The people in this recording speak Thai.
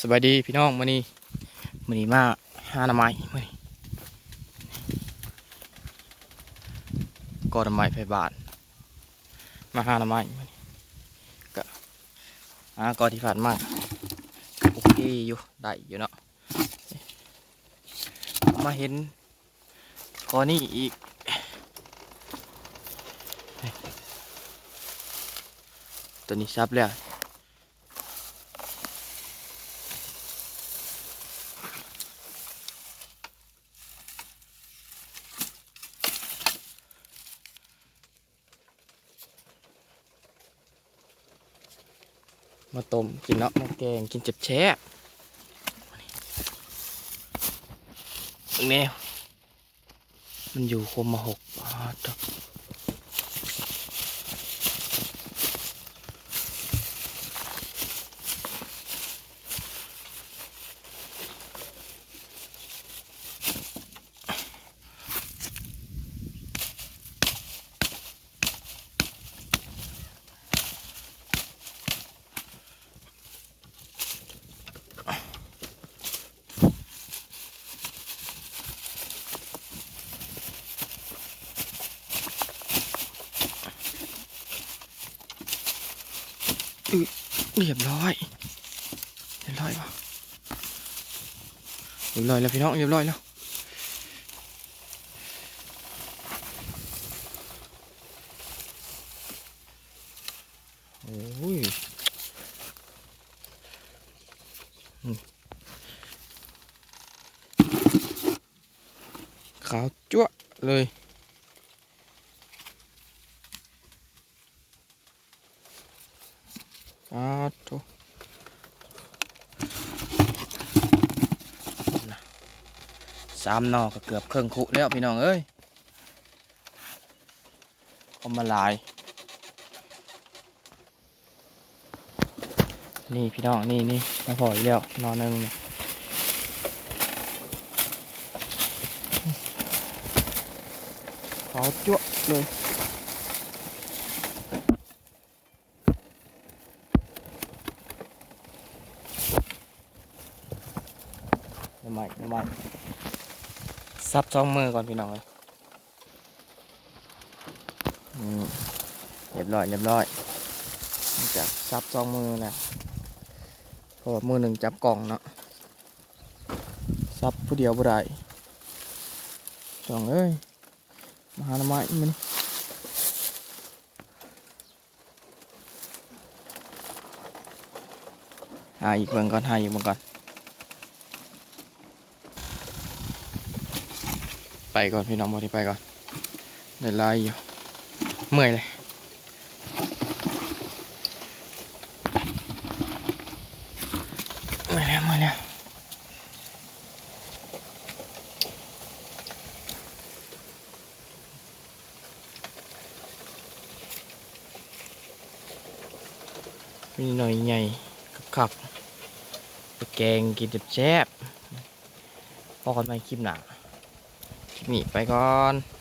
สวัสดีพี่น้องมื้อนี้มื้อนี้มาหาหน่อไม้มื้อนี้ก็หน่อไม้ไผบาทมาหาหน่อไม้มื้อนี้ก็หาก็ที่ผ่านมากโอเคอยู่ได้อยู่เนาะมาเห็นกอนี่อีกตัวนี้ซับแล้ว มาต้มกินเนาะมาแกงกินเจ็บแช่แมวมันอยู่คมมาหกบาทอะอื้ เรียบร้อยเรียบร้อยปะเรียบร้อยแล้วพี่น้องเรียบร้อยแล้วโอ้ยขาวจั๊วเลย อาวโถนะสามนอก็เกือบเครื่องคุแล้วพี่น้องเอ้ยเอามาลาย นี่พี่น้องนี่นี่มาพออีกแล้วนอหนึ่งเนี่ยเขาจั่วเลย น้ำใหม่น้ำใหม่ซับสองมือก่อนพี่น้องเลยอืมเรียบร้อยเรียบร้อยนี่จะซับสองมือนะเพราะว่ามือหนึ่งจับกล่องเนาะซับผู้เดียวบ่ได้สองเอ้ยมาหาหน้ำไม้มันหาอีกเบิ่งก่อนหาอีกเบิ่งก่อน ไปก่อนพี่น้องบอที่ไปก่อนเดี๋ยวไล่อยู่เมื่อยเลยเมื่อยแล้วเมื่อยแล้วมีหน่อยใหญ่ขับๆไปแกงกินแซ่บพอกันไหมคลิปหนา คลิปนี้ไปก่อน